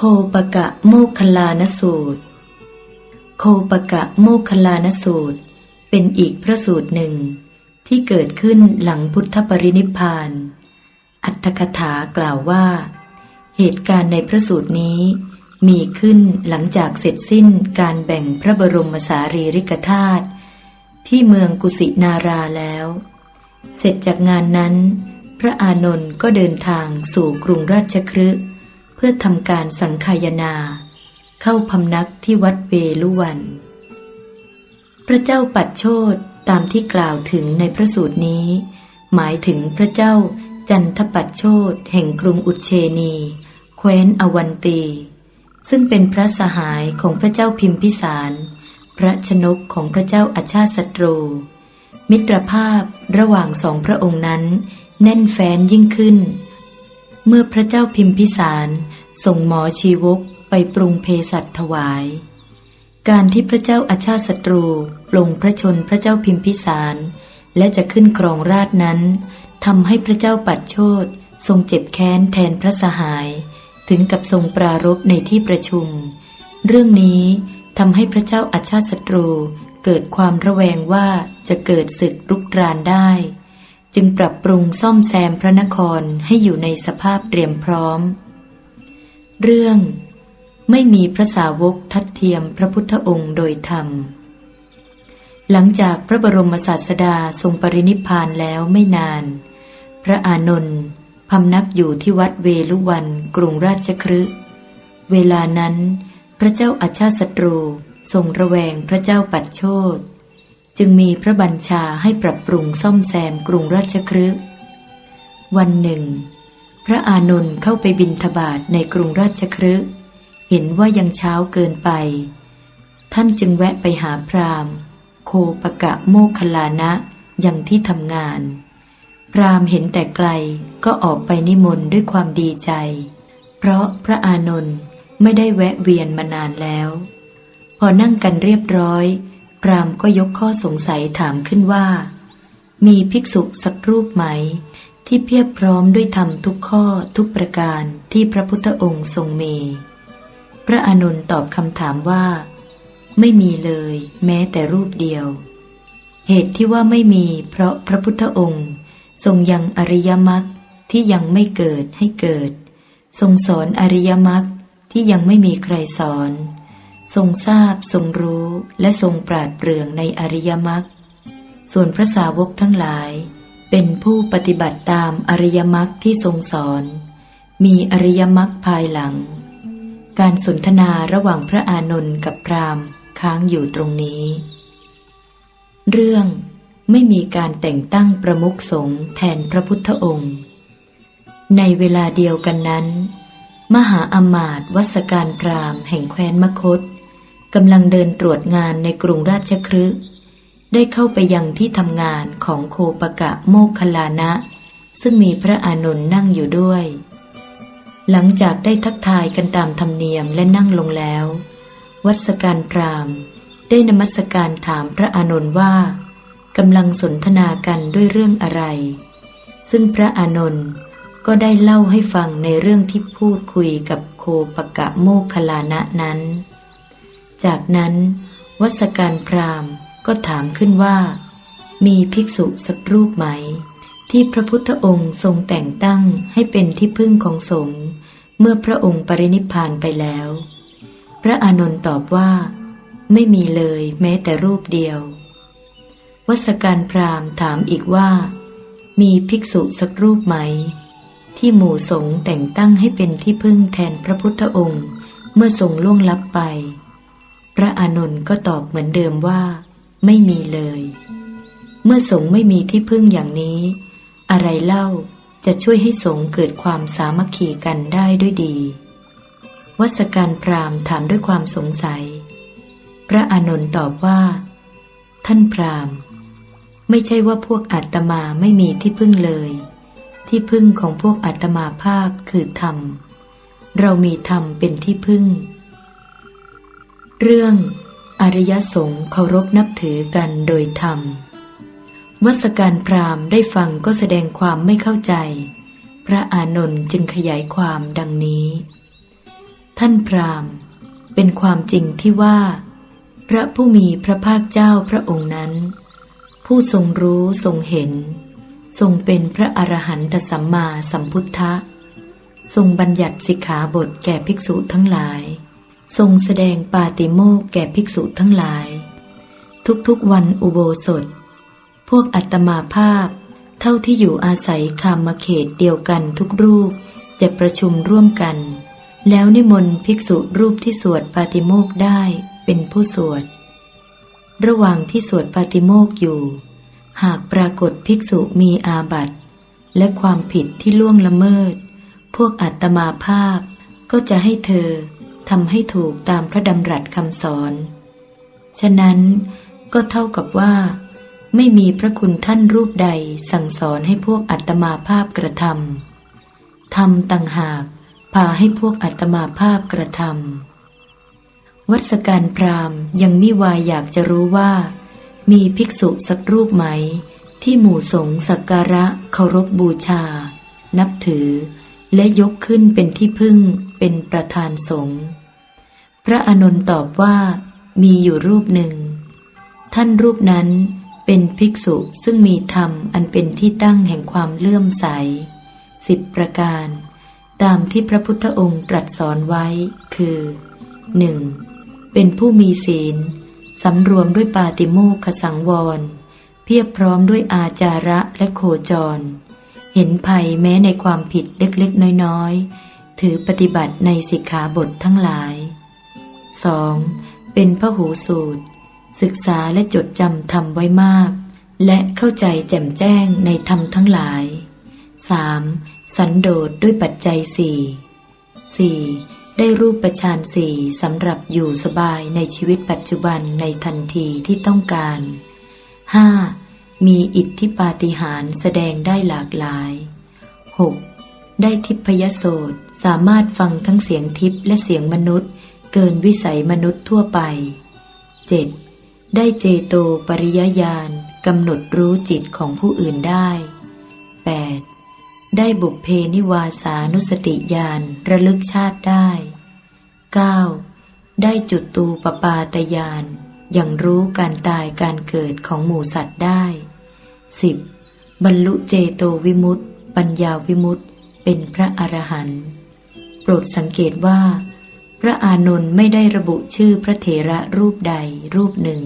โคปกะโมคคลานสูตร โคปกะโมคคลานสูตร เป็นอีกพระสูตรหนึ่ง ที่เกิดขึ้นหลังพุทธปรินิพาน อัตถกถากล่าวว่า เหตุการณ์ในพระสูตรนี้ มีขึ้นหลังจากเสร็จสิ้นการแบ่งพระบรมสารีริกธาตุที่เมืองกุสินาราแล้ว เสร็จจากงานนั้น พระอานนท์ก็เดินทางสู่กรุงราชคฤห์ เพื่อทำการสังคายนา เข้าพำนักที่วัดเวลุวัน พระเจ้าปัดโชดตามที่กล่าวถึงในพระสูตรนี้ หมายถึงพระเจ้าจันทปัดโชดแห่งกรุงอุเชนี แคว้นอวันตี ซึ่งเป็นพระสหายของพระเจ้าพิมพิสาร พระชนกของพระเจ้าอาชาติศัตรู มิตรภาพระหว่างสองพระองค์นั้น แน่นแฟ้นยิ่งขึ้น เมื่อพระเจ้าพิมพิสารส่งหมอชีวกไปปรุงเพสัตถวาย การที่พระเจ้าอาชาติศัตรูปลงพระชนพระเจ้าพิมพิสาร และจะขึ้นครองราชนั้นทำให้พระเจ้าปัดโชดทรงเจ็บแค้นแทนพระสหาย ถึงกับทรงปรารบในที่ประชุม เรื่องนี้ทำให้พระเจ้าอาชาติศัตรูเกิดความระแวงว่าจะเกิดศึกรุกรานได้ จึงปรับปรุงซ่อมแซมพระนครให้อยู่ในสภาพเตรียมพร้อม เรื่องไม่มีพระสาวกทัดเทียมพระพุทธองค์โดยธรรม หลังจากพระบรมศาสดาทรงปรินิพพานแล้วไม่นาน พระอานนท์พำนักอยู่ที่วัดเวลุวันกรุงราชคฤห์เวลานั้น พระเจ้าอาชาติศัตรูทรงระแวงพระเจ้าปัดโชด จึงมีพระบัญชาให้ปรับปรุงซ่อมแซมกรุงราชคฤห์วันหนึ่ง พระอานนท์เข้าไปบินทบาทในกรุงราชคฤห์เห็นว่ายังเช้าเกินไป ท่านจึงแวะไปหาพราหมณ์ โคปกะโมคลานะยังที่ทำงาน พราหมณ์เห็นแต่ไกลก็ออกไปนิมนต์ด้วยความดีใจ เพราะพระอานนท์ไม่ได้แวะเวียนมานานแล้ว พอนั่งกันเรียบร้อย พรามก็ยกข้อสงสัยถามขึ้นว่า มีภิกษุสักรูปไหม ที่เพียบพร้อมด้วยธรรมทุกข้อทุกประการที่พระพุทธองค์ทรงมีพระอานนท์ตอบคำถามว่า ไม่มีเลย แม้แต่รูปเดียว เหตุที่ว่าไม่มีเพราะพระพุทธองค์ ทรงยังอริยมรรคที่ยังไม่เกิดให้เกิด ทรงสอนอริยมรรคที่ยังไม่มีใครสอน ทรงทราบทรงรู้และทรงปราดเปรื่องในอริยมรรคส่วนพระสาวกทั้งหลาย เป็นผู้ปฏิบัติตามอริยมรรคที่ทรงสอน มีอริยมรรคภายหลัง การสนทนาระหว่างพระอานนท์กับพราหมณ์ค้างอยู่ตรงนี้ เรื่องไม่มีการแต่งตั้งประมุขสงฆ์แทนพระพุทธองค์ ในเวลาเดียวกันนั้น มหาอมาตย์วัสการพราหมณ์แห่งแคว้นมคต กำลังเดินตรวจงานในกรุงราชคฤห์ได้เข้าไปยังที่ทำงานของโคปกะโมคคลานะ ซึ่งมีพระอานนท์นั่งอยู่ด้วย หลังจากได้ทักทายกันตามธรรมเนียมและนั่งลงแล้ว วัสการพรามได้นมัสการถามพระอานนท์ว่ากำลังสนทนากันด้วยเรื่องอะไร ซึ่งพระอานนท์ก็ได้เล่าให้ฟังในเรื่องที่พูดคุยกับโคปกะโมคคลานะนั้น จากนั้น วัสการพราหมณ์ก็ถามขึ้นว่า มีภิกษุสักรูปไหม ที่พระพุทธองค์ทรงแต่งตั้งให้เป็นที่พึ่งของสงฆ์เมื่อพระองค์ปรินิพพานไปแล้ว พระอานนท์ตอบว่า ไม่มีเลยแม้แต่รูปเดียว วัสการพราหมณ์ถามอีกว่า มีภิกษุสักรูปไหม ที่หมู่สงฆ์แต่งตั้งให้เป็นที่พึ่งแทนพระพุทธองค์ เมื่อทรงล่วงลับไป พระอานนท์ก็ตอบเหมือนเดิมว่า ไม่มีเลย เมื่อสงไม่มีที่พึ่งอย่างนี้ อะไรเล่าจะช่วยให้สงเกิดความสามัคคีกันได้ด้วยดี วัสการพราหมณ์ถามด้วยความสงสัย พระอานนท์ตอบว่า ท่านพราหมณ์ ไม่ใช่ว่าพวกอาตมาไม่มีที่พึ่งเลย ที่พึ่งของพวกอาตมาภาพคือธรรม เรามีธรรมเป็นที่พึ่ง เรื่องอริยสงฆ์เคารพนับถือกันโดยธรรม วัสการพราหมณ์ได้ฟังก็แสดงความไม่เข้าใจ พระอานนท์จึงขยายความดังนี้ ท่านพราหมณ์เป็นความจริงที่ว่า พระผู้มีพระภาคเจ้าพระองค์นั้น ผู้ทรงรู้ทรงเห็น ทรงเป็นพระอรหันตสัมมาสัมพุทธะ ทรงบัญญัติสิกขาบทแก่ภิกษุทั้งหลาย ทรงแสดงปาติโมกแก่ภิกษุทั้งหลาย ทุกๆวันอุโบสถ พวกอัตมาภาพ เท่าที่อยู่อาศัยคามเขตเดียวกันทุกรูปจะประชุมร่วมกัน แล้วนิมนต์ภิกษุรูปที่สวดปาติโมกได้เป็นผู้สวด ระหว่างที่สวดปาติโมกอยู่ หากปรากฏภิกษุมีอาบัติ และความผิดที่ล่วงละเมิด พวกอัตมาภาพก็จะให้เธอ ทำให้ถูกตามพระดำรัสคำสอน ฉะนั้นก็เท่ากับว่า ไม่มีพระคุณท่านรูปใดสั่งสอนให้พวกอัตมาภาพกระทำทำต่างหากพาให้พวกอัตมาภาพกระทำวัดสการพราหมณ์ยังนิวายอยากจะรู้ว่า มีภิกษุสักรูปไหม ที่หมู่สงฆ์สักการะเคารพบูชา นับถือ และยกขึ้นเป็นที่พึ่งเป็นประธานสงฆ์ พระอานนท์ตอบว่า มีอยู่รูปหนึ่ง ท่านรูปนั้นเป็นภิกษุซึ่งมีธรรมอันเป็นที่ตั้งแห่งความเลื่อมใสสิบประการ ตามที่พระพุทธองค์ตรัสสอนไว้ คือ 1. เป็นผู้มีศีลสำรวมด้วยปาติโมขสังวร เพียบพร้อมด้วยอาจาระและโคจร เห็นภัยแม้ในความผิดเล็กๆน้อยๆ ถือปฏิบัติในสิกขาบททั้งหลาย 2. เป็นพระหูสูตร ศึกษาและจดจำธรรมไว้มาก และเข้าใจแจ่มแจ้งในธรรมทั้งหลาย 3. สันโดษด้วยปัจจัยสี่ 4. ได้รูปประชานสี่สำหรับอยู่สบายในชีวิตปัจจุบันในทันทีที่ต้องการ 5. มีอิทธิปาฏิหาริย์แสดงได้หลากหลาย 6. ได้ทิพยโสตสามารถฟังทั้งเสียงทิพและเสียงมนุษย์ เกินวิสัยมนุษย์ทั่วไป 7. ได้เจโตปริยญาณกำหนดรู้จิตของผู้อื่นได้ 8. ได้บุพเพนิวาสานุสติญาณระลึกชาติได้ 9. ได้จุดตูปปาตญาณอย่างรู้การตายการเกิดของหมูสัตว์ได้ 10. บรรลุเจโตวิมุตติ ปัญญาวิมุตติ เป็นพระอรหันต์โปรดสังเกตว่า พระอานนท์ไม่ได้ระบุชื่อพระเถระรูปใดรูปหนึ่ง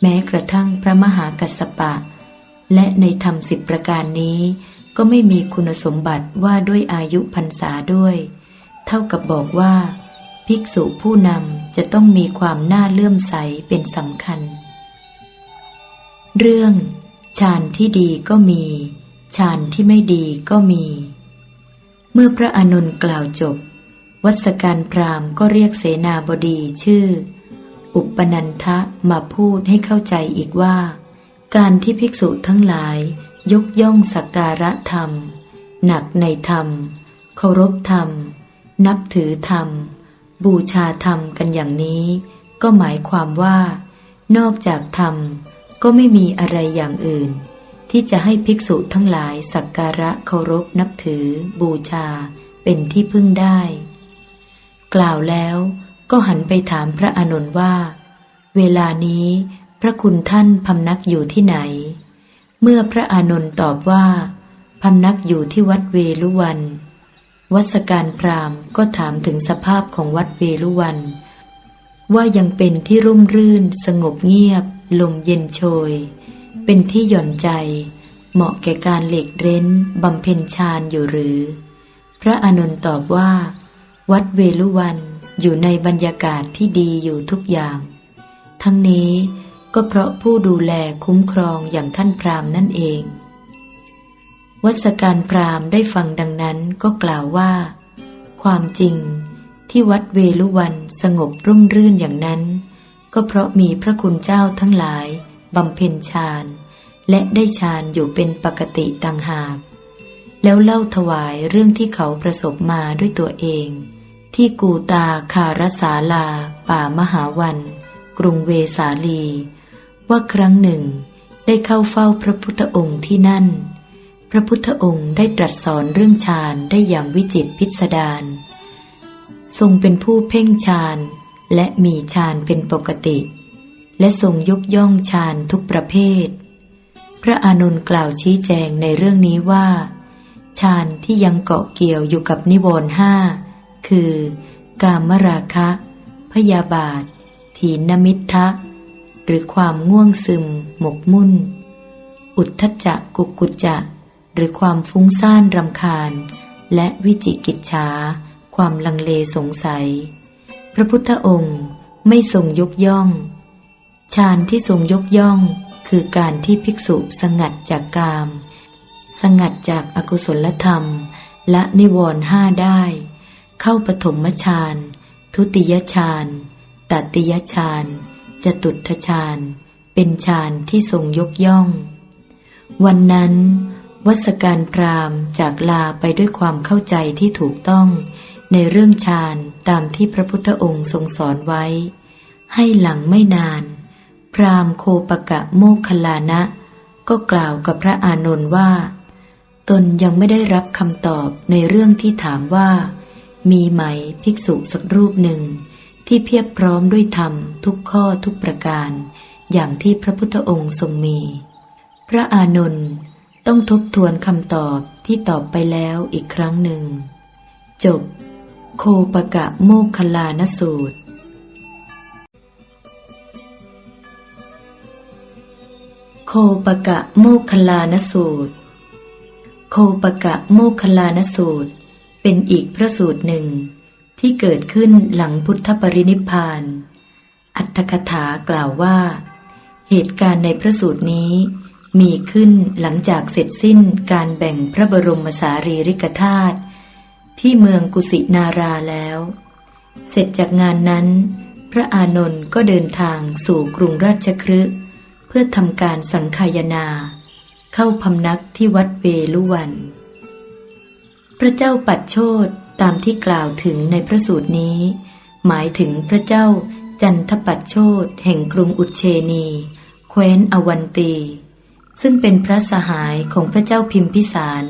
แม้กระทั่งพระมหากัสสปะ และในธรรมสิบประการนี้ ก็ไม่มีคุณสมบัติว่าด้วยอายุพรรษาด้วย เท่ากับบอกว่า ภิกษุผู้นำจะต้องมีความน่าเลื่อมใสเป็นสำคัญ เรื่องฌานที่ดีก็มีฌานที่ไม่ดีก็มี เมื่อพระอานนท์กล่าวจบ วัสการพราหมณ์ก็เรียกเสนาบดีชื่อ อุปนันทะมาพูดให้เข้าใจอีกว่า การที่ภิกษุทั้งหลายยกย่องสักการะธรรม หนักในธรรม เคารพธรรม นับถือธรรม บูชาธรรมกันอย่างนี้ ก็หมายความว่า นอกจากธรรมก็ไม่มีอะไรอย่างอื่น ที่จะให้ภิกษุทั้งหลายสักการะเคารพนับถือ บูชาเป็นที่พึ่งได้ กล่าวแล้วก็หันไปถามพระอานนท์ว่า เวลานี้พระคุณท่านพำนักอยู่ที่ไหน เมื่อพระอานนท์ตอบว่าพำนักอยู่ที่วัดเวลุวัน วัสการพราหมณ์ก็ถามถึงสภาพของวัดเวลุวัน ว่ายังเป็นที่ร่มรื่นสงบเงียบ ลมเย็นโชย เป็นที่หย่อนใจ เหมาะแก่การเหล็กเร้นบำเพ็ญฌานอยู่หรือ พระอานนท์ตอบว่า วัดเวลุวันอยู่ในบรรยากาศที่ดีอยู่ทุกอย่าง ทั้งนี้ก็เพราะผู้ดูแลคุ้มครองอย่างท่านพราหมณ์นั่นเอง วัสการพราหมณ์ได้ฟังดังนั้นก็กล่าวว่า ความจริงที่วัดเวลุวันสงบรุ่มรื่นอย่างนั้น ก็เพราะมีพระคุณเจ้าทั้งหลายบำเพ็ญฌานและได้ฌานอยู่เป็นปกติต่างหาก แล้วเล่าถวายเรื่องที่เขาประสบมาด้วยตัวเอง ที่กูตาคารสาลา ป่ามหาวัน กรุงเวสาลี ว่าครั้งหนึ่ง ได้เข้าเฝ้าพระพุทธองค์ที่นั่น พระพุทธองค์ได้ตรัสสอนเรื่องฌานได้อย่างวิจิตพิสดารทรงเป็นผู้เพ่งฌานและมีฌานเป็นปกติ และทรงยกย่องฌานทุกประเภท พระอานนท์กล่าวชี้แจงในเรื่องนี้ว่าฌานที่ยังเกาะเกี่ยวอยู่กับนิวรณ์ห้า คือ กามราคะ พยาบาท ถีนมิทธะหรือความง่วงซึม หมกมุ่น อุทธจจะกุกกุจจะ หรือความฟุ้งซ่านรำคาญ และวิจิกิจฉาความลังเลสงสัย พระพุทธองค์ไม่ทรงยกย่องฌานที่ทรงยกย่องคือการที่ภิกษุสงัดจากกาม สงัดจากอากุศลธรรม และนิวรณ์ห้าได้ เข้าปฐมฌานทุติยฌานตติยฌานจตุตฌานเป็นฌานที่ทรงยกย่อง วันนั้น วัสการพราหมณ์จากลาไปด้วยความเข้าใจที่ถูกต้องในเรื่องฌานตามที่พระพุทธองค์ทรงสอนไว้ ให้หลังไม่นาน พราหมณ์โคปกะโมคคลลานะ ก็กล่าวกับพระอานนท์ว่า ตนยังไม่ได้รับคำตอบในเรื่องที่ถามว่า มีไหมภิกษุสักรูปหนึ่ง ที่เพียบพร้อมด้วยธรรมทุกข้อทุกประการ อย่างที่พระพุทธองค์ทรงมี พระอานนท์ต้องทบทวนคำตอบที่ตอบไปแล้วอีกครั้งหนึ่ง จบ โคปกะโมคคลานสูตร โคปกะโมคคลานสูตร โคปกะโมคคลานสูตร เป็นอีกพระสูตรหนึ่ง ที่เกิดขึ้นหลังพุทธปรินิพาน อัตถกถากล่าวว่า เหตุการณ์ในพระสูตรนี้มีขึ้นหลังจากเสร็จสิ้นการแบ่งพระบรมสารีริกธาตุที่เมืองกุสินาราแล้ว เสร็จจากงานนั้น พระอานนท์ก็เดินทางสู่กรุงราชคฤห์เพื่อทำการสังคายนา เข้าพำนักที่วัดเวลุวัน พระเจ้าปัดโชดตามที่กล่าวถึงในพระสูตรนี้ หมายถึงพระเจ้าจันทปัดโชดแห่งกรุงอุเชนี แคว้นอวันตี ซึ่งเป็นพระสหายของพระเจ้าพิมพิสาร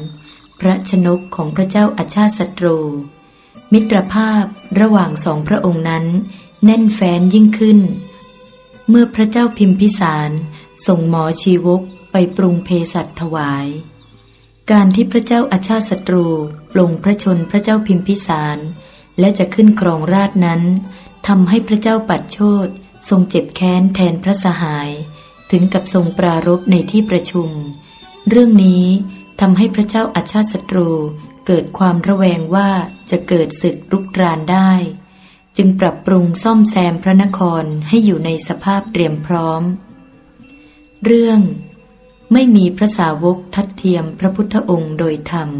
พระชนกของพระเจ้าอาชาติศัตรู มิตรภาพระหว่างสองพระองค์นั้น แน่นแฟ้นยิ่งขึ้น เมื่อพระเจ้าพิมพิสารส่งหมอชีวกไปปรุงเพสัตถวาย การที่พระเจ้าอาชาติศัตรูลงพระชนพระเจ้าพิมพิสาร และจะขึ้นครองราชนั้นทำให้พระเจ้าปัดโชดทรงเจ็บแค้นแทนพระสหาย ถึงกับทรงปรารบในที่ประชุม เรื่องนี้ทำให้พระเจ้าอาชาติศัตรูเกิดความระแวงว่าจะเกิดศึกรุกรานได้ จึงปรับปรุงซ่อมแซมพระนครให้อยู่ในสภาพเตรียมพร้อม เรื่อง ไม่มีพระสาวกทัดเทียมพระพุทธองค์โดยธรรม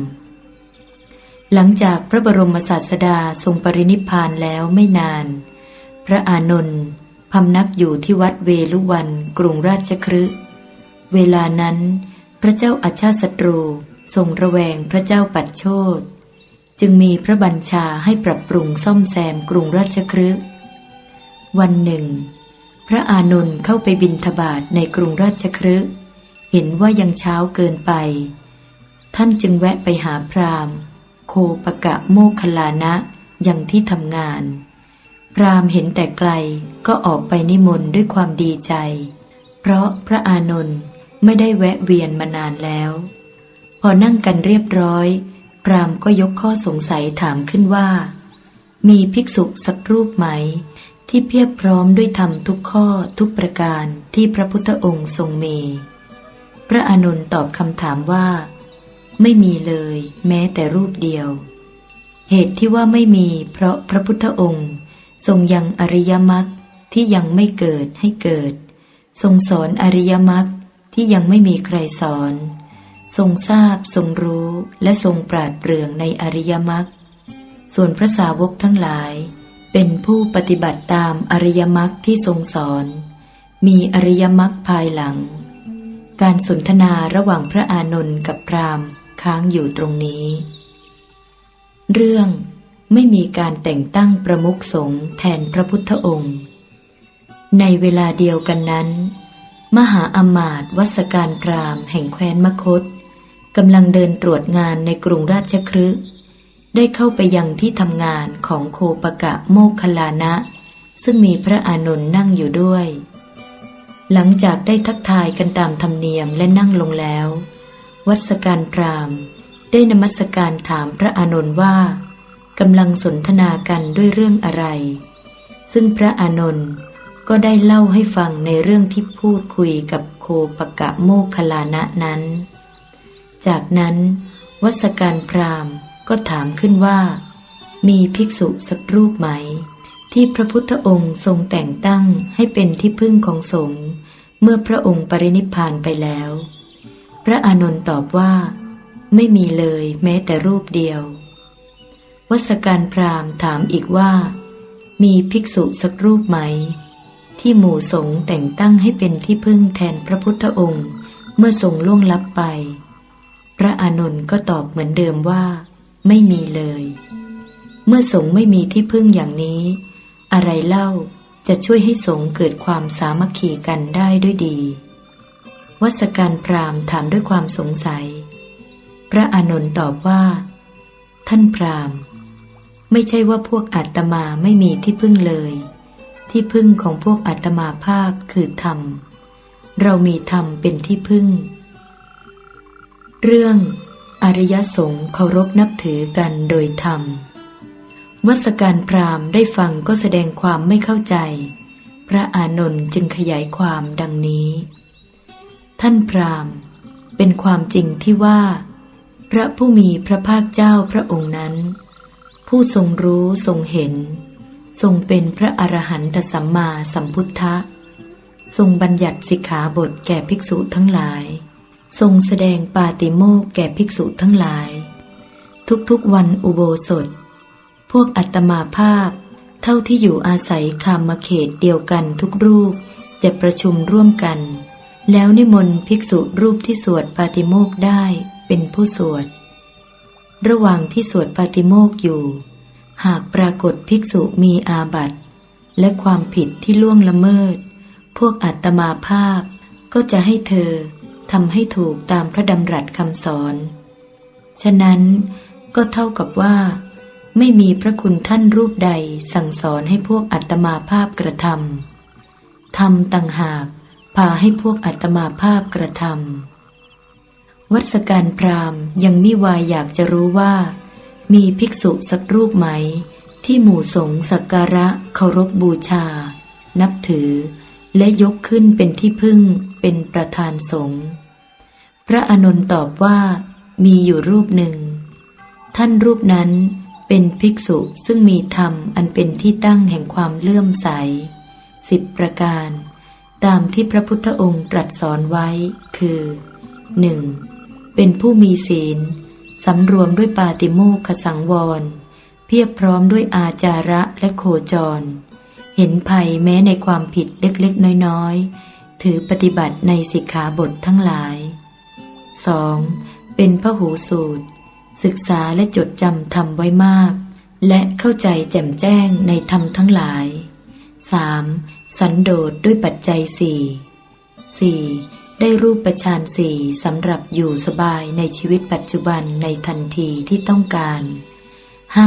หลังจากพระบรมศาสดาทรงปรินิพานแล้วไม่นาน พระอานนท์พำนักอยู่ที่วัดเวลุวันกรุงราชคฤห์เวลานั้น พระเจ้าอาชาศัตรูทรงระแวงพระเจ้าปัดโชดจึงมีพระบัญชาให้ปรับปรุงซ่อมแซมกรุงราชคฤห์วันหนึ่ง พระอานนท์เข้าไปบินทบาทในกรุงราชคฤห์ เห็นว่ายังเช้าเกินไป ท่านจึงแวะไปหาพราหมณ์ โคปกะโมคลานะอยังที่ทำงาน พราหมณ์เห็นแต่ไกลก็ออกไปนิมนต์ด้วยความดีใจ เพราะพระอานนท์ไม่ได้แวะเวียนมานานแล้ว พอนั่งกันเรียบร้อย พราหมณ์ก็ยกข้อสงสัยถามขึ้นว่า มีภิกษุสักรูปไหม ที่เพียบพร้อมด้วยธรรมทุกข้อทุกประการที่พระพุทธองค์ทรงมี พระอานนท์ตอบคำถามว่า ไม่มีเลย แม้แต่รูปเดียว เหตุที่ว่าไม่มี เพราะพระพุทธองค์ ทรงยังอริยมรรคที่ยังไม่เกิดให้เกิด ทรงสอนอริยมรรคที่ยังไม่มีใครสอน ทรงทราบทรงรู้และทรงปราดเปรื่องในอริยมรรคส่วนพระสาวกทั้งหลาย เป็นผู้ปฏิบัติตามอริยมรรคที่ทรงสอน มีอริยมรรคภายหลัง การสนทนาระหว่างพระอานนท์กับพราหมค้างอยู่ตรงนี้ เรื่องไม่มีการแต่งตั้งประมุขสงฆ์แทนพระพุทธองค์ ในเวลาเดียวกันนั้น มหาอมาตย์วัสการพราหมแห่งแคว้นมคตกำลังเดินตรวจงานในกรุงราชคฤห์ได้เข้าไปยังที่ทำงานของโคปกะโมคคัลลานะ ซึ่งมีพระอานนท์นั่งอยู่ด้วย หลังจากได้ทักทายกันตามธรรมเนียมและนั่งลงแล้ว วัสการพรามได้นมัสการถามพระอานนท์ว่ากำลังสนทนากันด้วยเรื่องอะไร ซึ่งพระอานนท์ก็ได้เล่าให้ฟังในเรื่องที่พูดคุยกับโคปกะโมคลานะนั้น จากนั้นวัสการพรามก็ถามขึ้นว่า มีภิกษุสักรูปไหม ที่พระพุทธองค์ทรงแต่งตั้งให้เป็นที่พึ่งของสงฆ์ เมื่อพระองค์ปรินิพพานไปแล้ว พระอานนท์ตอบว่า ไม่มีเลยแม้แต่รูปเดียว วัสการพราหมณ์ถามอีกว่า มีภิกษุสักรูปไหม ที่หมู่สงฆ์แต่งตั้งให้เป็นที่พึ่งแทนพระพุทธองค์ เมื่อทรงล่วงลับไป พระอานนท์ก็ตอบเหมือนเดิมว่า ไม่มีเลย เมื่อสงฆ์ไม่มีที่พึ่งอย่างนี้ อะไรเล่า จะช่วยให้สงฆ์เกิดความสามัคคีกันได้ด้วยดี วัสการพราหมณ์ถามด้วยความสงสัย พระอานนท์ตอบว่า ท่านพราหมณ์ ไม่ใช่ว่าพวกอาตมาไม่มีที่พึ่งเลย ที่พึ่งของพวกอาตมาภาพคือธรรม เรามีธรรมเป็นที่พึ่ง เรื่อง อริยสงฆ์เคารพนับถือกันโดยธรรม วัสการพราหมณ์ได้ฟังก็แสดงความไม่เข้าใจ พระอานนท์จึงขยายความดังนี้ ท่านพราหมณ์ เป็นความจริงที่ว่า พระผู้มีพระภาคเจ้าพระองค์นั้น ผู้ทรงรู้ทรงเห็น ทรงเป็นพระอรหันตสัมมาสัมพุทธะทรงบัญญัติสิกขาบทแก่ภิกษุทั้งหลาย ทรงแสดงปาติโมกแก่ภิกษุทั้งหลาย ทุกๆวันอุโบสถ วกอัตมาภาพ เท่าที่อยู่อาศัยคามเขตเดียวกันทุกรูป จะประชุมร่วมกัน แล้วนิมนต์ภิกษุรูปที่สวดปาติโมกได้เป็นผู้สวด ระหว่างที่สวดปาติโมกอยู่ หากปรากฏภิกษุมีอาบัติ และความผิดที่ล่วงละเมิด พวกอัตมาภาพก็จะให้เธอทำให้ถูกตามพระดำรัสคำสอน ฉะนั้นก็เท่ากับว่า ไม่มีพระคุณท่านรูปใดสั่งสอนให้พวกอัตมาภาพกระทำทำต่างหากพาให้พวกอัตมาภาพกระทำวัสการพราหมณ์ยังมิวายอยากจะรู้ว่า มีภิกษุสักรูปไหม ที่หมู่สงสักการะเคารพบูชา นับถือ และยกขึ้นเป็นที่พึ่งเป็นประธานสงฆ์พระอนนท์ตอบว่า มีอยู่รูปหนึ่ง ท่านรูปนั้น เป็นภิกษุซึ่งมีธรรมอันเป็นที่ตั้งแห่งความเลื่อมใสสิบประการ ตามที่พระพุทธองค์ตรัสสอนไว้ คือหนึ่งเป็นผู้มีศีล สำรวมด้วยปาติโมขสังวร เพียบพร้อมด้วยอาจาระและโคจร เห็นภัยแม้ในความผิดเล็กๆ น้อยๆ ถือปฏิบัติในสิกขาบททั้งหลาย 2. เป็นพระหูสูตร ศึกษาและจดจำธรรมไว้มาก และเข้าใจแจ่มแจ้งในธรรมทั้งหลาย 3. สันโดษด้วยปัจจัยสี่ 4. ได้รูปประชานสี่สำหรับอยู่สบายในชีวิตปัจจุบันในทันทีที่ต้องการ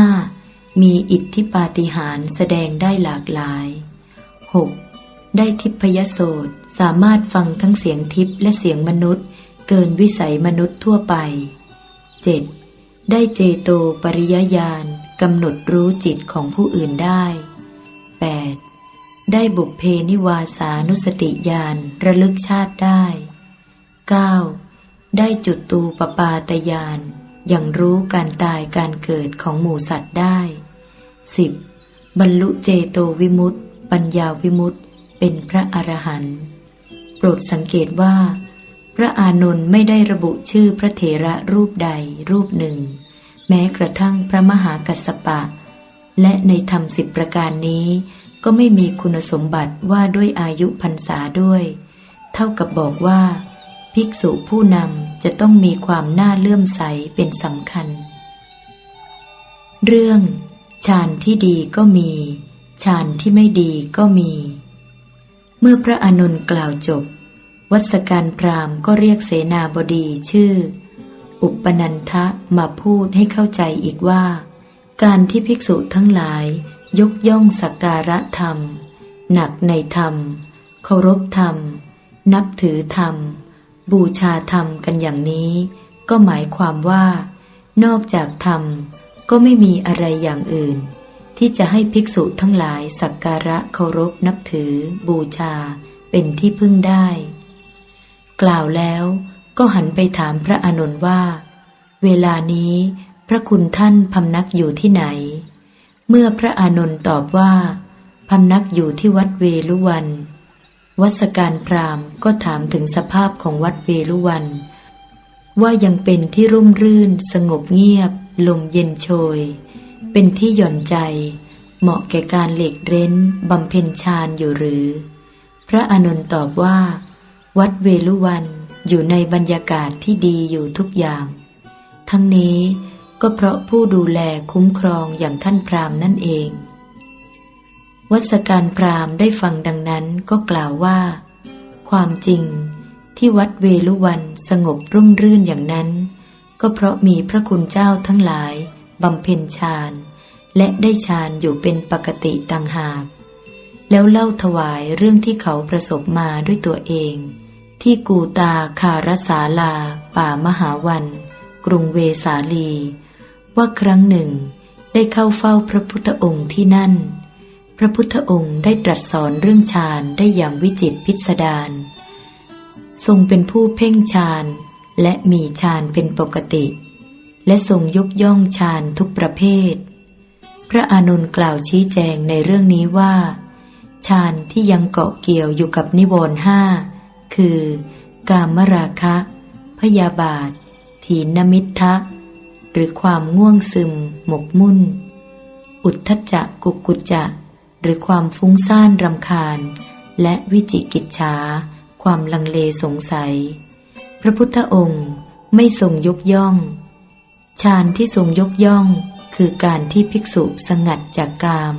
5. มีอิทธิปาฏิหาริย์แสดงได้หลากหลาย 6. ได้ทิพยโสตสามารถฟังทั้งเสียงทิพและเสียงมนุษย์ เกินวิสัยมนุษย์ทั่วไป 7. ได้เจโตปริยญาณกำหนดรู้จิตของผู้อื่นได้ 8. ได้บุพเพนิวาสานุสติญาณระลึกชาติได้ 9. ได้จุดตูปปาตญาณอย่างรู้การตายการเกิดของหมูสัตว์ได้ 10. บรรลุเจโตวิมุตติ ปัญญาวิมุตติ เป็นพระอรหันต์โปรดสังเกตว่า พระอานนท์ไม่ได้ระบุชื่อพระเถระรูปใดรูปหนึ่ง แม้กระทั่งพระมหากัสสปะ และในธรรมสิบประการนี้ ก็ไม่มีคุณสมบัติว่าด้วยอายุพรรษาด้วย เท่ากับบอกว่า ภิกษุผู้นำจะต้องมีความน่าเลื่อมใสเป็นสำคัญ เรื่องฌานที่ดีก็มีฌานที่ไม่ดีก็มี เมื่อพระอานนท์กล่าวจบ วัสการพราหมณ์ก็เรียกเสนาบดีชื่อ อุปนันทะมาพูดให้เข้าใจอีกว่า การที่ภิกษุทั้งหลาย ยกย่องสักการะธรรม หนักในธรรม เคารพธรรม นับถือธรรม บูชาธรรมกันอย่างนี้ ก็หมายความว่า นอกจากธรรม ก็ไม่มีอะไรอย่างอื่น ที่จะให้ภิกษุทั้งหลายสักการะเคารพนับถือ บูชา เป็นที่พึ่งได้ กล่าวแล้วก็หันไปถามพระอานนท์ว่า เวลานี้พระคุณท่านพำนักอยู่ที่ไหน เมื่อพระอานนท์ตอบว่าพำนักอยู่ที่วัดเวลุวัน วัสการพราหมณ์ก็ถามถึงสภาพของวัดเวลุวัน ว่ายังเป็นที่ร่มรื่นสงบเงียบ ลมเย็นโชย เป็นที่หย่อนใจ เหมาะแก่การเหลีกเร้นบำเพ็ญฌานอยู่หรือ พระอานนท์ตอบว่า วัดเวลุวันอยู่ในบรรยากาศที่ดีอยู่ทุกอย่าง ทั้งนี้ก็เพราะผู้ดูแลคุ้มครองอย่างท่านพราหมณ์นั่นเอง วัสการพราหมณ์ได้ฟังดังนั้นก็กล่าวว่า ความจริงที่วัดเวลุวันสงบรุ่มรื่นอย่างนั้น ก็เพราะมีพระคุณเจ้าทั้งหลายบำเพ็ญฌานและได้ฌานอยู่เป็นปกติต่างหาก แล้วเล่าถวายเรื่องที่เขาประสบมาด้วยตัวเอง ที่กูตาคารสาลา ป่ามหาวัน กรุงเวสาลี ว่าครั้งหนึ่ง ได้เข้าเฝ้าพระพุทธองค์ที่นั่น พระพุทธองค์ได้ตรัสสอนเรื่องฌานได้อย่างวิจิตพิสดารทรงเป็นผู้เพ่งฌานและมีฌานเป็นปกติ และทรงยกย่องฌานทุกประเภท พระอานนท์กล่าวชี้แจงในเรื่องนี้ว่าฌานที่ยังเกาะเกี่ยวอยู่กับนิวรณ์ห้า คือ กามราคะ พยาบาท ถีนมิทะ หรือความง่วงซึม หมกมุ่น อุทธจจะกุกุจจะ หรือความฟุ้งซ่านรำคาญ และวิจิกิจฉาความลังเลสงสัย พระพุทธองค์ไม่ทรงยกย่อง ฌานที่ทรงยกย่อง คือการที่ภิกษุสงัดจากกาม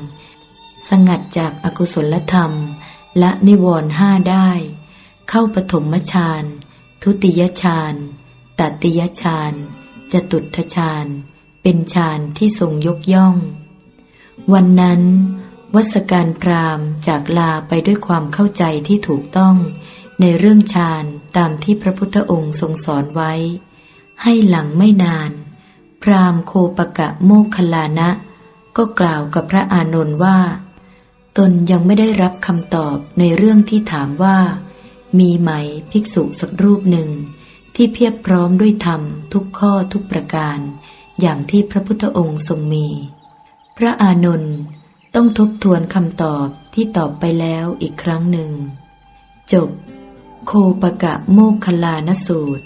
สงัดจากอากุศลธรรม และนิวรณ์ห้าได้ เข้าปฐมฌาน ทุติยฌานตติยฌาน จตุตถฌาน เป็นฌานที่ทรงยกย่อง วันนั้น วัสการพราหมณ์จากลาไปด้วยความเข้าใจที่ถูกต้อง ในเรื่องฌานตามที่พระพุทธองค์ทรงสอนไว้ ให้หลังไม่นาน พราหมณ์โคปกะโมคคลลานะ ก็กล่าวกับพระอานนท์ว่า ตนยังไม่ได้รับคำตอบในเรื่องที่ถามว่า มีไหมภิกษุสักรูปหนึ่ง ที่เพียบพร้อมด้วยธรรมทุกข้อทุกประการ อย่างที่พระพุทธองค์ทรงมี พระอานนท์ต้องทบทวนคำตอบที่ตอบไปแล้วอีกครั้งหนึ่ง จบ โคปกะโมคคลานสูตร